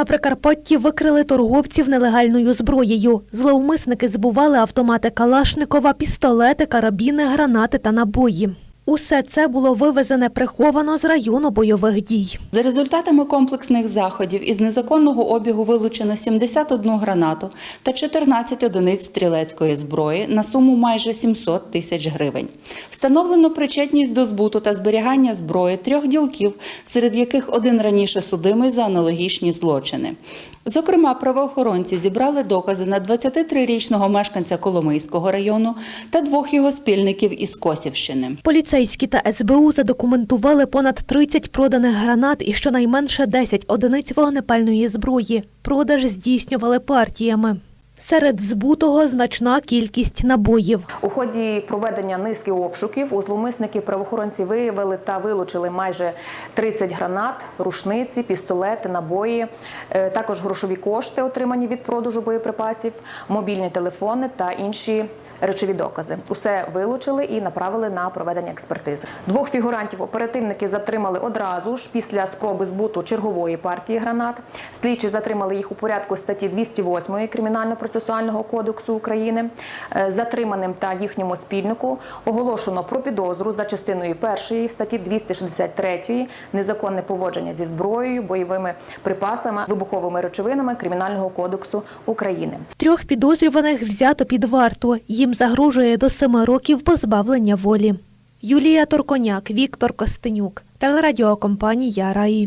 На Прикарпатті викрили торговців нелегальною зброєю. Зловмисники збували автомати Калашникова, пістолети, карабіни, гранати та набої. Усе це було вивезене приховано з району бойових дій. За результатами комплексних заходів із незаконного обігу вилучено 71 гранату та 14 одиниць стрілецької зброї на суму майже 700 тисяч гривень. Встановлено причетність до збуту та зберігання зброї трьох ділків, серед яких один раніше судимий за аналогічні злочини. Зокрема, правоохоронці зібрали докази на 23-річного мешканця Коломийського району та двох його спільників із Косівщини. Поліцейські та СБУ задокументували понад 30 проданих гранат і щонайменше 10 одиниць вогнепальної зброї. Продаж здійснювали партіями. Серед збутого значна кількість набоїв. У ході проведення низки обшуків у зловмисників правоохоронці виявили та вилучили майже 30 гранат, рушниці, пістолети, набої, е, також грошові кошти, отримані від продажу боєприпасів, мобільні телефони та інші. Речові докази усе вилучили і направили на проведення експертизи. Двох фігурантів оперативники затримали одразу ж після спроби збуту чергової партії гранат. Слідчі затримали їх у порядку статті 208 Кримінально-процесуального кодексу України. Е, Затриманим та їхньому спільнику оголошено про підозру за частиною першої статті 263 незаконне поводження зі зброєю, бойовими припасами, вибуховими речовинами Кримінального кодексу України. Трьох підозрюваних взято під варту. Їм загрожує до семи років позбавлення волі. Юлія Торконяк, Віктор Костенюк, телерадіокомпанія Раї.